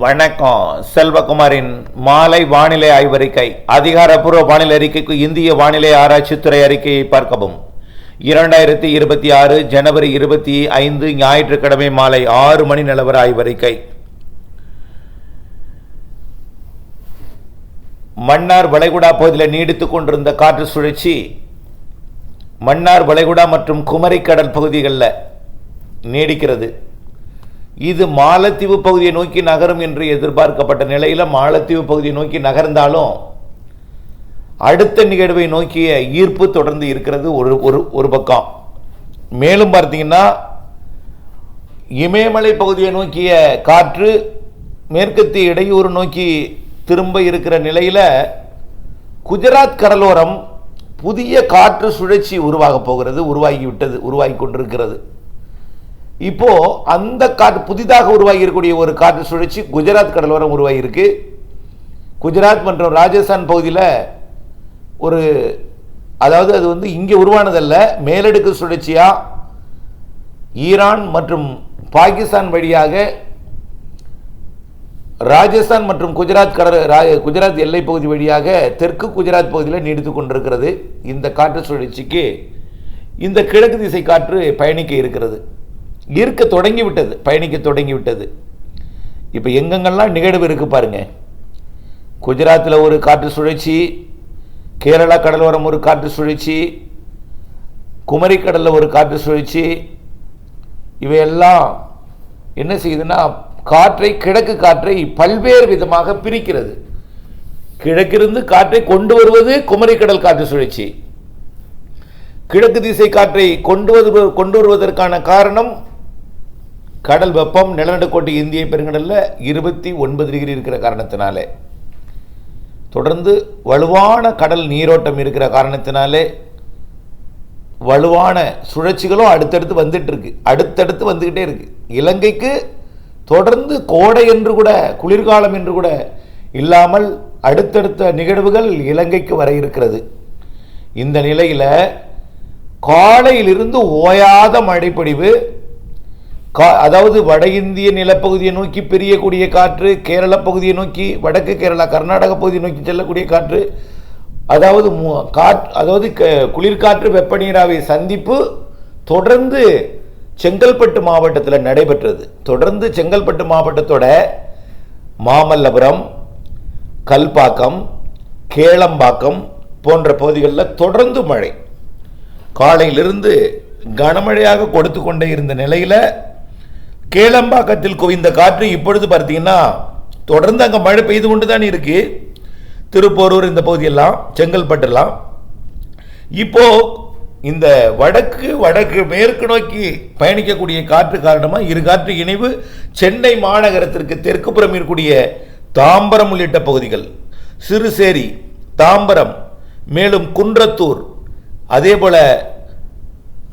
வணக்கம். செல்வகுமாரின் மாலை வானிலை ஆய்வறிக்கை. அதிகாரப்பூர்வ வானிலை அறிக்கைக்கு இந்திய வானிலை ஆராய்ச்சித்துறை அறிக்கையை பார்க்கவும். இரண்டாயிரத்தி இருபத்தி ஆறு ஜனவரி இருபத்தி ஐந்து ஞாயிற்றுக்கிழமை மாலை ஆறு மணி நிலவர ஆய்வறிக்கை. மன்னார் வளைகுடா பகுதியில் நீடித்துக் கொண்டிருந்த காற்று சுழற்சி மன்னார் வளைகுடா மற்றும் குமரிக்கடல் பகுதிகளில் நீடிக்கிறது. இது மாலத்தீவு பகுதியை நோக்கி நகரும் என்று எதிர்பார்க்கப்பட்ட நிலையில் மாலத்தீவு பகுதியை நோக்கி நகர்ந்தாலும் அடுத்த நிகழ்வை நோக்கிய ஈர்ப்பு தொடர்ந்து இருக்கிறது ஒரு ஒரு ஒரு பக்கம். மேலும் பார்த்தீங்கன்னா இமயமலை பகுதியை நோக்கிய காற்று மேற்கத்திய இடையூறு நோக்கி திரும்ப இருக்கிற நிலையில் குஜராத் கடலோரம் புதிய காற்று சுழற்சி உருவாக போகிறது உருவாகிவிட்டது உருவாகி கொண்டிருக்கிறது. இப்போ அந்த காற்று புதிதாக உருவாகி இருக்கக்கூடிய ஒரு காற்று சுழற்சி குஜராத் கடலோரம் உருவாகி இருக்கு குஜராத் மற்றும் ராஜஸ்தான் பகுதியில் ஒரு அதாவது அது வந்து இங்கே உருவானதல்ல மேலடுக்கு சுழற்சியாக ஈரான் மற்றும் பாகிஸ்தான் வழியாக ராஜஸ்தான் மற்றும் குஜராத் கடல் ரா- குஜராத் எல்லை பகுதி வழியாக தெற்கு குஜராத் பகுதியில் நீடித்து கொண்டிருக்கிறது. இந்த காற்று சுழற்சிக்கு இந்த கிழக்கு திசை காற்று பயணிக்க இருக்கிறது. இருக்க தொடங்கி விட்டது பயணிக்க தொடங்கி விட்டது இப்போ எங்கெங்கெல்லாம் நிகழ்வு இருக்குது பாருங்கள் குஜராத்தில் ஒரு காற்று சுழற்சி கேரளா கடலோரம் ஒரு காற்று சுழற்சி குமரிக்கடலில் ஒரு காற்று சுழற்சி இவையெல்லாம் என்ன செய்யுதுன்னா காற்றை கிழக்கு காற்றை பல்வேறு விதமாக பிரிக்கிறது. கிழக்கிருந்து காற்றை கொண்டு வருவது குமரிக்கடல் காற்று சுழற்சி. கிழக்கு திசை காற்றை கொண்டு வருவ கொண்டு வருவதற்கான காரணம் கடல் வெப்பம் நிலநடுக்கோட்டு இந்திய பெருங்கடலில் இருபத்தி ஒன்பது டிகிரி இருக்கிற காரணத்தினாலே. தொடர்ந்து வலுவான கடல் நீரோட்டம் இருக்கிற காரணத்தினாலே வலுவான சுழற்சிகளும் அடுத்தடுத்து வந்துட்டு இருக்கு அடுத்தடுத்து வந்துக்கிட்டே இருக்கு. இலங்கைக்கு தொடர்ந்து கோடை என்று கூட குளிர்காலம் என்று கூட இல்லாமல் அடுத்தடுத்த நிகழ்வுகள் இலங்கைக்கு வர இருக்கிறது. இந்த நிலையில் காலையிலிருந்து ஓயாத மழைப்பொழிவு கா அதாவது வட இந்திய நிலப்பகுதியை நோக்கி பிரியக்கூடிய காற்று கேரள பகுதியை நோக்கி வடக்கு கேரளா கர்நாடக பகுதியை நோக்கி செல்லக்கூடிய காற்று அதாவது மு- காற் அதாவது க- குளிர்காற்று வெப்பநீராவி சந்திப்பு தொடர்ந்து செங்கல்பட்டு மாவட்டத்தில் நடைபெற்றது. தொடர்ந்து செங்கல்பட்டு மாவட்டத்தோட மாமல்லபுரம் கல்பாக்கம் கேளம்பாக்கம் போன்ற பகுதிகளில் தொடர்ந்து மழை. காலையிலிருந்து கனமழையாக கொடுத்து கொண்டே இருந்த நிலையில் கேளம்பாக்கத்தில் குவிந்த காற்று இப்பொழுது பார்த்தீங்கன்னா தொடர்ந்து அங்கே மழை பெய்து கொண்டு தான் இருக்கு. திருப்போரூர் இந்த பகுதியெல்லாம் செங்கல்பட்டுலாம். இப்போ இந்த வடக்கு வடக்கு மேற்கு நோக்கி பயணிக்கக்கூடிய காற்று காரணமாக இரு காற்று இணைவு சென்னை மாநகரத்திற்கு தெற்கு புறம் இருக்கக்கூடிய தாம்பரம் உள்ளிட்ட பகுதிகள். சிறுசேரி தாம்பரம் மேலும் குன்றத்தூர் அதே போல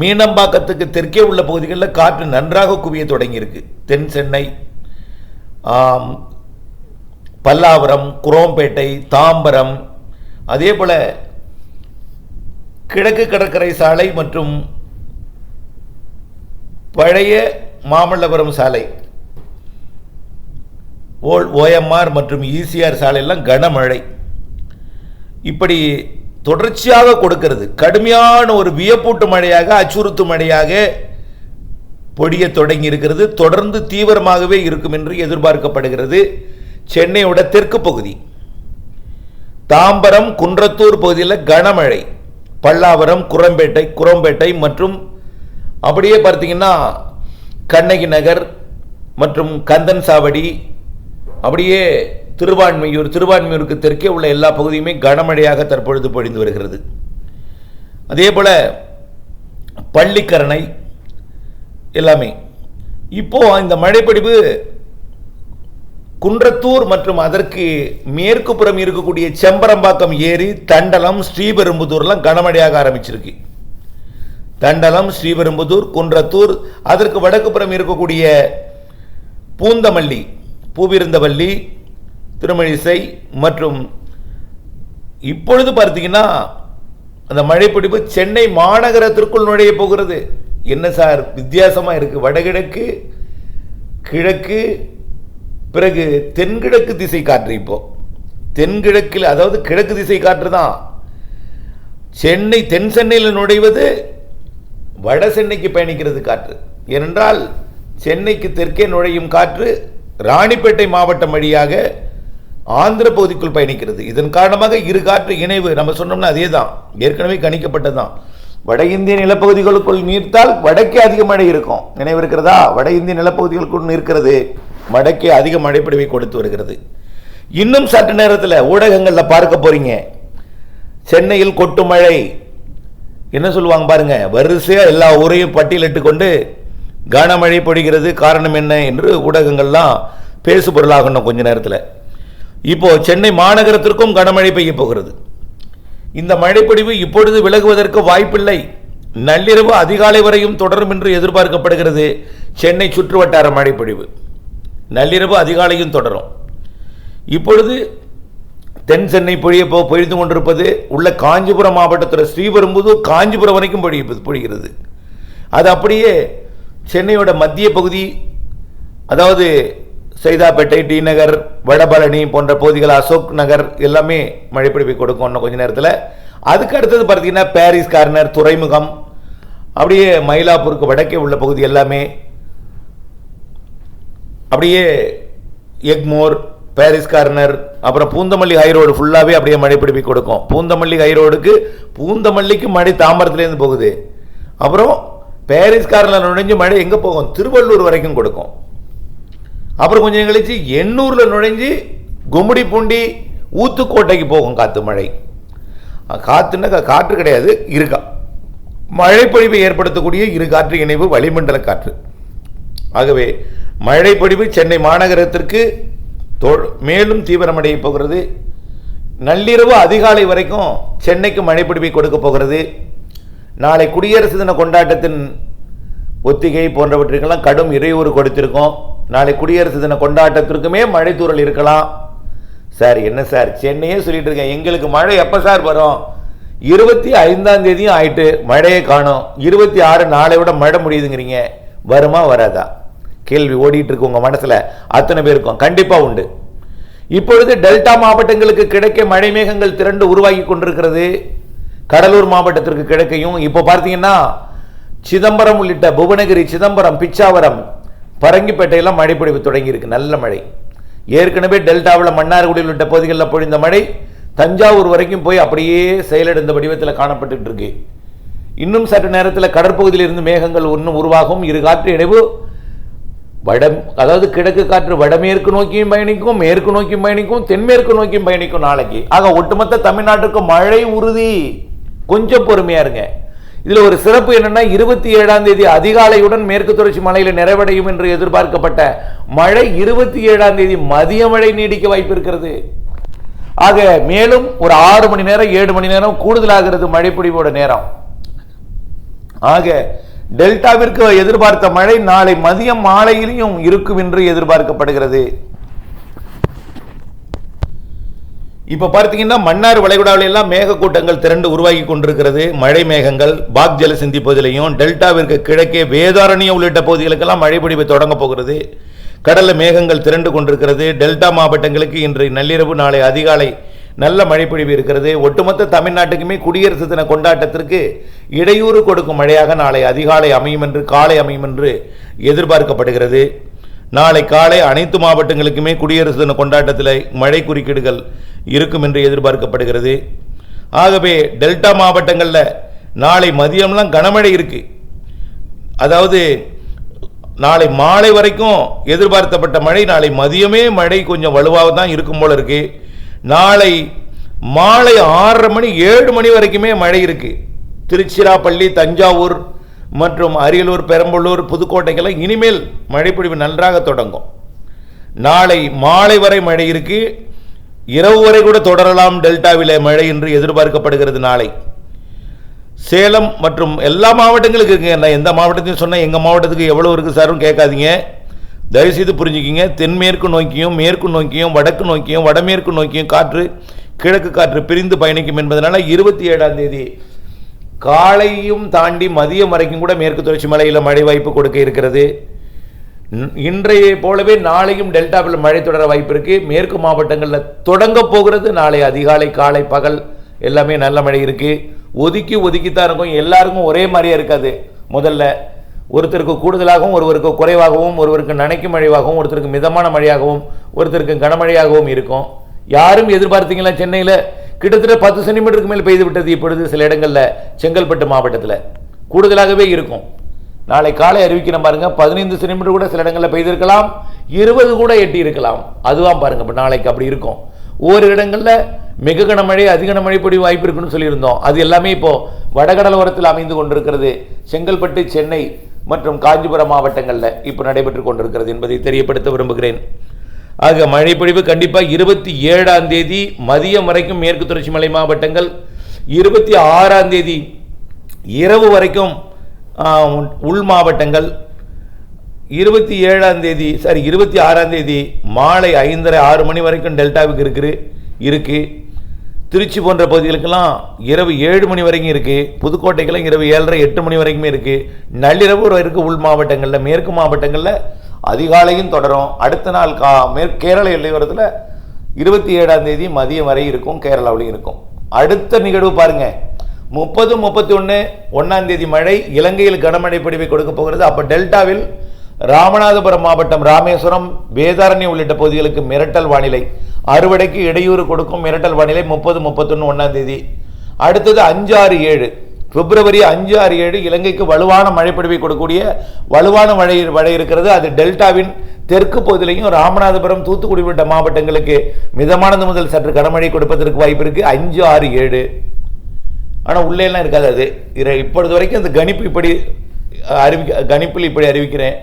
மீனம்பாக்கத்துக்கு தெற்கே உள்ள பகுதிகளில் காற்று நன்றாக குவிய தொடங்கியிருக்கு. தென் சென்னை பல்லாவரம் குரோம்பேட்டை தாம்பரம் அதே போல் கிழக்கு கடற்கரை சாலை மற்றும் பழைய மாமல்லபுரம் சாலை ஓல் ஓஎம்ஆர் மற்றும் ஈசிஆர் சாலையெல்லாம் கனமழை. இப்படி தொடர்ச்சியாக கொடுக்கிறது. கடுமையான ஒரு வியப்பூட்டு மழையாக அச்சுறுத்து மழையாக பொடிய தொடங்கி இருக்கிறது தொடர்ந்து தீவிரமாகவே இருக்கும் என்று எதிர்பார்க்கப்படுகிறது. சென்னையோட தெற்கு பகுதி. தாம்பரம் குன்றத்தூர் பகுதியில் கனமழை. பல்லாவரம் குரம்பேட்டை குரம்பேட்டை மற்றும் அப்படியே பார்த்தீங்கன்னா கண்ணகி நகர் மற்றும் கந்தன் சாவடி அப்படியே திருவான்மையூர் திருவான்மையூருக்கு தெற்கே உள்ள எல்லா பகுதியுமே கனமழையாக தற்பொழுது பொழிந்து வருகிறது. அதே போல் பள்ளிக்கரணை எல்லாமே. இப்போ இந்த மழைப்பொழிவு குன்றத்தூர் மற்றும் அதற்கு மேற்கு புறம் இருக்கக்கூடிய செம்பரம்பாக்கம் ஏரி தண்டலம் ஸ்ரீபெரும்புதூர்லாம் கனமழையாக ஆரம்பிச்சிருக்கு. தண்டலம் ஸ்ரீபெரும்புதூர் குன்றத்தூர் அதற்கு வடக்கு புறம் இருக்கக்கூடிய பூந்தமல்லி பூவிருந்தவல்லி திருமழிசை மற்றும் இப்பொழுது பார்த்தீங்கன்னா அந்த மழைப்பிடிப்பு சென்னை மாநகரத்திற்குள் நுழைய போகிறது. என்ன சார்? வித்தியாசமாக இருக்குது வடகிழக்கு கிழக்கு பிறகு தென்கிழக்கு திசை காற்று இப்போ. தென்கிழக்கில் அதாவது கிழக்கு திசை காற்று தான். சென்னை தென் சென்னையில் நுழைவது வட சென்னைக்கு பயணிக்கிறது காற்று. ஏனென்றால் சென்னைக்கு தெற்கே நுழையும் காற்று ராணிப்பேட்டை மாவட்டம் வழியாக ஆந்திர பகுதிக்குள் பயணிக்கிறது. இதன் காரணமாக இரு காற்று இணைவு நம்ம சொன்னோம்னா அதே தான் ஏற்கனவே கணிக்கப்பட்டதுதான். வட இந்திய நிலப்பகுதிகளுக்குள் நீர்த்தால் வடக்கே அதிக மழை இருக்கும். நினைவு இருக்கிறதா? வட இந்திய நிலப்பகுதிகளுக்குள் நிற்கிறது. வடக்கே அதிக மழைப்பொழிவை கொடுத்து வருகிறது. இன்னும் சற்று நேரத்தில் ஊடகங்களில் பார்க்க போறீங்க. சென்னையில் கொட்டு மழை. என்ன சொல்லுவாங்க பாருங்க? வரிசையாக எல்லா ஊரையும் பட்டியலிட்டு கொண்டு கனமழை பொழிகிறது. காரணம் என்ன என்று ஊடகங்கள்லாம் பேசு பொருளாகணும் கொஞ்ச நேரத்தில். இப்போ சென்னை மாநகரத்திற்கும் கனமழை பெய்ய போகிறது. இந்த மழைப்பொழிவு இப்பொழுது விலகுவதற்கு வாய்ப்பில்லை. நள்ளிரவு அதிகாலை வரையும் தொடரும் என்று எதிர்பார்க்கப்படுகிறது சென்னை சுற்றுவட்டார மழைப்பொழிவு. நள்ளிரவு அதிகாலையும் தொடரும். இப்பொழுது தென் சென்னை பொழிய போ பொழிந்து கொண்டிருப்பது உள்ள காஞ்சிபுரம் மாவட்டத்தில் ஸ்ரீபெரும்புதூர் காஞ்சிபுரம் வரைக்கும் பொழிய பொழிகிறது. அது அப்படியே சென்னையோட மத்திய பகுதி அதாவது சைதாப்பேட்டை டி நகர் வடபழனி போன்ற பகுதிகள் அசோக் நகர் எல்லாமே மழைப்பிடிப்பை கொடுக்கும் இன்னும் கொஞ்ச நேரத்தில். அதுக்கு அடுத்தது பார்த்தீங்கன்னா பாரிஸ் கார்னர் துறைமுகம் அப்படியே மயிலாப்பூருக்கு வடக்கே உள்ள பகுதி எல்லாமே. அப்படியே எக்மோர் பாரிஸ் கார்னர் அப்புறம் பூந்தமல்லி ஹைரோடு ஃபுல்லாகவே அப்படியே மழை பிடிப்பி கொடுக்கும். பூந்தமல்லி ஹைரோடுக்கு பூந்தமல்லிக்கு மழை தாம்பரத்துலேருந்து போகுது. அப்புறம் பாரிஸ் கார்னர் நுழைஞ்சு மழை எங்கே போகும்? திருவள்ளூர் வரைக்கும் கொடுக்கும். அப்புறம் கொஞ்சம் கழிச்சு எண்ணூரில் நுழைஞ்சு கும்மிடி பூண்டி ஊத்துக்கோட்டைக்கு போகும் காற்று மழை. காற்றுன்னா காற்று கிடையாது இருக்கா. மழைப்பொழிவை ஏற்படுத்தக்கூடிய இரு காற்று இணைவு வளிமண்டல காற்று. ஆகவே மழைப்பொழிவு சென்னை மாநகரத்திற்கு மேலும் தீவிரமடைய போகிறது. நள்ளிரவு அதிகாலை வரைக்கும் சென்னைக்கு மழைப்பிடிப்பை கொடுக்க போகிறது. நாளை குடியரசு தின கொண்டாட்டத்தின் ஒத்திகை போன்றவற்றிற்கெல்லாம் கடும் இடையூறு கொடுத்திருக்கோம். நாளை குடியரசு தின கொண்டாட்டத்திற்குமே மழை இருக்கலாம். சார் என்ன சார்? சென்னையே சொல்லிட்டு இருக்கேன். எங்களுக்கு மழை எப்போ சார் வரும்? இருபத்தி ஐந்தாம் தேதியும் ஆயிட்டு மழையை காணும். இருபத்தி ஆறு நாளை விட மழை முடியுதுங்கிறீங்க. வருமா வராதா? கேள்வி ஓடிட்டு இருக்கு உங்க மனசுல. அத்தனை பேருக்கும். கண்டிப்பா உண்டு. இப்பொழுது டெல்டா மாவட்டங்களுக்கு கிடைக்க மழை மேகங்கள் திரண்டு உருவாகி கொண்டிருக்கிறது. கடலூர் மாவட்டத்திற்கு கிடைக்கையும். இப்போ பார்த்தீங்கன்னா சிதம்பரம் உள்ளிட்ட புவனகிரி சிதம்பரம் பிச்சாவரம் பரங்கிப்பேட்டையெல்லாம் மழை பொழிவு தொடங்கி இருக்கு நல்ல மழை. ஏற்கனவே டெல்டாவில் மன்னார்குடியில் உள்ள பகுதிகளில் பொழிந்த மழை தஞ்சாவூர் வரைக்கும் போய் அப்படியே செயலிழந்த வடிவத்தில் காணப்பட்டு இருக்கு இன்னும் சற்று நேரத்தில் கடற்பகுதியில் இருந்து மேகங்கள் இன்னும் உருவாகும். இரு காற்று இணைவு வட அதாவது கிழக்கு காற்று வடமேற்கு நோக்கியும் பயணிக்கும் மேற்கு நோக்கியும் பயணிக்கும் தென்மேற்கு நோக்கியும் பயணிக்கும் நாளைக்கு. ஆக ஒட்டுமொத்த தமிழ்நாட்டுக்கு மழை உறுதி. கொஞ்சம் பொறுமையாக இருங்க. இதுல ஒரு சிறப்பு என்னன்னா இருபத்தி ஏழாம் தேதி அதிகாலையுடன் மேற்கு தொடர்ச்சி மலையில் நிறைவடையும் என்று எதிர்பார்க்கப்பட்ட மழை இருபத்தி ஏழாம் தேதி மதிய மழை நீடிக்க வாய்ப்பு இருக்கிறது ஆக மேலும் ஒரு ஆறு மணி நேரம் ஏழு மணி நேரம் கூடுதலாகிறது மழைப்பொழிவோட நேரம். ஆக டெல்டாவிற்கு எதிர்பார்த்த மழை நாளை மதியம் மாலையிலையும் இருக்கும் என்று எதிர்பார்க்கப்படுகிறது. இப்போ பார்த்தீங்கன்னா மன்னார் வளைகுடாவில எல்லாம் மேகக்கூட்டங்கள் திரண்டு உருவாகி கொண்டிருக்கிறது. மழை மேகங்கள் பாக் ஜலசிந்தி பகுதியிலையும் டெல்டாவிற்கு கிழக்கே வேதாரண்யம் உள்ளிட்ட பகுதிகளுக்கெல்லாம் மழை பிடிப்பு தொடங்க போகிறது. கடல்ல மேகங்கள் திரண்டு கொண்டிருக்கிறது. டெல்டா மாவட்டங்களுக்கு இன்று நள்ளிரவு நாளை அதிகாலை நல்ல மழைப்பொழிவு இருக்கிறது. ஒட்டுமொத்த தமிழ்நாட்டுக்குமே குடியரசு தின கொண்டாட்டத்திற்கு இடையூறு கொடுக்கும் மழையாக நாளை அதிகாலை அமையும் என்று காலை அமையும் என்று எதிர்பார்க்கப்படுகிறது. நாளை காலை அனைத்து மாவட்டங்களுக்குமே குடியரசு தின கொண்டாட்டத்தில் மழை குறுக்கீடுகள் இருக்கும் என்று எதிர்பார்க்கப்படுகிறது. ஆகவே டெல்டா மாவட்டங்களில் நாளை மதியம்லாம் கனமழை இருக்குது அதாவது நாளை மாலை வரைக்கும் எதிர்பார்த்தப்பட்ட மழை நாளை மதியமே மழை கொஞ்சம் வலுவாக தான் இருக்கும் போல இருக்குது நாளை மாலை ஆறரை மணி ஏழு மணி வரைக்குமே மழை இருக்கு. திருச்சிராப்பள்ளி தஞ்சாவூர் மற்றும் அரியலூர் பெரம்பலூர் புதுக்கோட்டைக்கெல்லாம் இனிமேல் மழைப்பொழிவு நன்றாக தொடங்கும். நாளை மாலை வரை மழை இருக்கு. இரவு வரை கூட தொடரலாம் டெல்டாவில் மழை என்று எதிர்பார்க்கப்படுகிறது நாளை. சேலம் மற்றும் எல்லா மாவட்டங்களுக்கு இருக்குங்க. நான் எந்த மாவட்டத்தையும் சொன்னால் எங்கள் மாவட்டத்துக்கு எவ்வளோ இருக்குது சாரும் கேட்காதீங்க. தயவுசெய்து புரிஞ்சுக்கிங்க. தென்மேற்கு நோக்கியும் மேற்கு நோக்கியும் வடக்கு நோக்கியும் வடமேற்கு நோக்கியும் காற்று கிழக்கு காற்று பிரிந்து பயணிக்கும் என்பதனால இருபத்தி ஏழாம் தேதி காலையும் தாண்டி மதியம் வரைக்கும் கூட மேற்கு தொடர்ச்சி மலையில் மழை வாய்ப்பு கொடுக்க இருக்கிறது. இன்றைய போலவே நாளையும் டெல்டாவில் மழை தொடர வாய்ப்பு இருக்குது மேற்கு மாவட்டங்களில் தொடங்க போகிறது. நாளை அதிகாலை காலை பகல் எல்லாமே நல்ல மழை இருக்குது ஒதுக்கி ஒதுக்கித்தான் இருக்கும். எல்லாருக்கும் ஒரே மாதிரியே இருக்காது. முதல்ல ஒருத்தருக்கு கூடுதலாகவும் ஒருவருக்கு குறைவாகவும் ஒருவருக்கு நனைக்கும் மழையாகவும் ஒருத்தருக்கு மிதமான மழையாகவும் ஒருத்தருக்கு கனமழையாகவும் இருக்கும். யாரும் எதிர்பார்த்தீங்களா சென்னையில்? கிட்டத்தட்ட பத்து சென்டிமீட்டருக்கு மேல் பெய்து விட்டது இப்பொழுது சில இடங்களில் செங்கல்பட்டு மாவட்டத்தில். கூடுதலாகவே இருக்கும். நாளை காலை அறிவிக்கிற பாருங்க பதினைந்து சென்டிமீட்டர் கூட சில இடங்களில் பெய்திருக்கலாம் இருபது கூட எட்டி இருக்கலாம் அதுதான் பாருங்க இப்போ நாளைக்கு அப்படி இருக்கும். ஒவ்வொரு இடங்களில் மிக கனமழை அதிக கனமழை பொடி வாய்ப்பு இருக்குன்னு சொல்லியிருந்தோம். அது எல்லாமே இப்போ வடகடலோரத்தில் அமைந்து கொண்டிருக்கிறது. செங்கல்பட்டு சென்னை மற்றும் காஞ்சிபுரம் மாவட்டங்களில் இப்போ நடைபெற்று கொண்டிருக்கிறது என்பதை தெரியப்படுத்த விரும்புகிறேன். ஆக மழைப்பொழிவு கண்டிப்பாக இருபத்தி ஏழாம் தேதி மதியம் வரைக்கும் மேற்கு தொடர்ச்சி மலை மாவட்டங்கள் இருபத்தி ஆறாம் தேதி இரவு வரைக்கும் உள் மாவட்டங்கள் இருபத்தி ஏழாம் தேதி சாரி இருபத்தி ஆறாம் தேதி மாலை ஐந்தரை ஆறு மணி வரைக்கும் டெல்டாவுக்கு இருக்குது இருக்குது திருச்சி போன்ற பகுதிகளுக்கெல்லாம் இரவு ஏழு மணி வரைக்கும் இருக்குது புதுக்கோட்டைக்கெல்லாம் இரவு ஏழரை எட்டு மணி வரைக்குமே இருக்குது நள்ளிரவு இருக்குது உள் மாவட்டங்களில் மேற்கு மாவட்டங்களில் அதிகாலையும் தொடரும். அடுத்த நாள் கா மேற்கு கேரள எல்லையோரத்தில் இருபத்தி ஏழாம் தேதி மதியம் வரை இருக்கும் கேரளாவிலையும் இருக்கும். அடுத்த நிகழ்வு பாருங்கள் முப்பது முப்பத்தி ஒன்று ஒன்றாம் தேதி மழை இலங்கையில் கனமழை பிடிவை கொடுக்க போகிறது. அப்போ டெல்டாவில் ராமநாதபுரம் மாவட்டம் ராமேஸ்வரம் வேதாரண்யம் உள்ளிட்ட பகுதிகளுக்கு மிரட்டல் வானிலை. அறுவடைக்கு இடையூறு கொடுக்கும் மிரட்டல் வானிலை முப்பது முப்பத்தொன்று ஒன்றாம் தேதி. அடுத்தது அஞ்சு ஆறு ஏழு. பிப்ரவரி அஞ்சு ஆறு ஏழு இலங்கைக்கு வலுவான மழை பொழிவை கொடுக்கக்கூடிய வலுவான மழை மழை இருக்கிறது. அது டெல்டாவின் தெற்கு பகுதியிலையும் ராமநாதபுரம் தூத்துக்குடி உள்ளிட்ட மாவட்டங்களுக்கு மிதமானது முதல் சற்று கனமழை கொடுப்பதற்கு வாய்ப்பு இருக்குது அஞ்சு ஆறு ஏழு. ஆனால் உள்ளேலாம் இருக்காது அது. இர இப்பொழுது வரைக்கும் அந்த கணிப்பு இப்படி அறிவிக்க கணிப்பில் இப்படி அறிவிக்கிறேன்.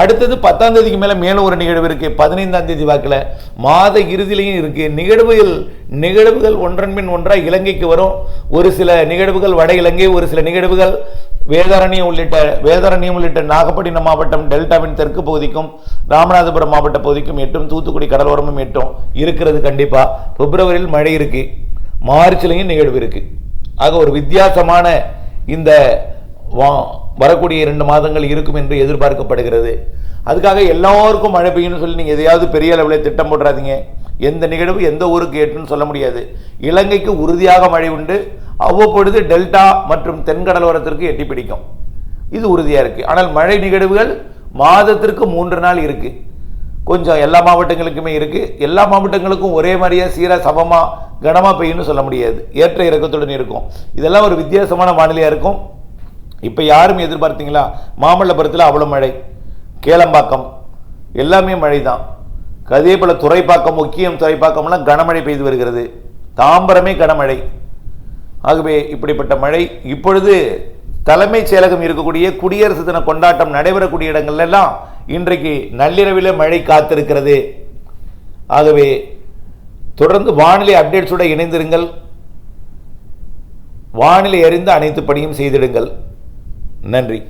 அடுத்தது பத்தாம் தேதிக்கு மேலே மேலும் ஒரு நிகழ்வு இருக்குது பதினைந்தாம் தேதி வாக்கில் மாத இறுதியிலையும் இருக்குது நிகழ்வுகள் நிகழ்வுகள் ஒன்றன் பின் ஒன்றாக இலங்கைக்கு வரும். ஒரு சில நிகழ்வுகள் வட இலங்கை ஒரு சில நிகழ்வுகள் வேதாரண்யம் உள்ளிட்ட வேதாரண்யம் உள்ளிட்ட நாகப்பட்டினம் மாவட்டம் டெல்டாவின் தெற்கு பகுதிக்கும் ராமநாதபுரம் மாவட்ட பகுதிக்கும் எட்டும் தூத்துக்குடி கடலோரமும் எட்டும். இருக்கிறது கண்டிப்பாக பிப்ரவரியில் மழை இருக்குது மார்ச்லேயும் நிகழ்வு இருக்குது ஆக ஒரு வித்தியாசமான இந்த வா- வரக்கூடிய இரண்டு மாதங்கள் இருக்கும் என்று எதிர்பார்க்கப்படுகிறது. அதுக்காக எல்லாருக்கும் மழை பெய்யும்னு சொல்லி நீங்கள் எதையாவது பெரிய அளவில் திட்டம் போடுறாதீங்க எந்த நிகழ்வு எந்த ஊருக்கு ஏற்றுன்னு சொல்ல முடியாது. இலங்கைக்கு உறுதியாக மழை உண்டு. அவ்வப்பொழுது டெல்டா மற்றும் தென்கடலோரத்திற்கு எட்டி பிடிக்கும் இது உறுதியாக இருக்குது ஆனால் மழை நிகழ்வுகள் மாதத்திற்கு மூன்று நாள் இருக்குது கொஞ்சம் எல்லா மாவட்டங்களுக்குமே இருக்குது எல்லா மாவட்டங்களுக்கும் ஒரே மாதிரியாக சீராக சமமாக கனமாக பெய்யும்னு சொல்ல முடியாது. ஏற்ற இறக்கத்துடன் இருக்கும். இதெல்லாம் ஒரு வித்தியாசமான வானிலையாக இருக்கும். இப்போ யாரும் எதிர்பார்த்தீங்களா? மாமல்லபுரத்தில் அவ்வளோ மழை. கேளம்பாக்கம். எல்லாமே மழை தான் அதே போல் துறைப்பாக்கம் முக்கியம் துறைப்பாக்கம்லாம் கனமழை பெய்து வருகிறது. தாம்பரமே கனமழை. ஆகவே இப்படிப்பட்ட மழை இப்பொழுது தலைமைச் செயலகம் இருக்கக்கூடிய குடியரசு தின கொண்டாட்டம் நடைபெறக்கூடிய இடங்கள்ல எல்லாம் இன்றைக்கு நள்ளிரவில் மழை காத்திருக்கிறது. ஆகவே தொடர்ந்து வானிலை அப்டேட்ஸோடு இணைந்திருங்கள். வானிலை அறிந்து அனைத்து பணியும் செய்திடுங்கள். நன்றி.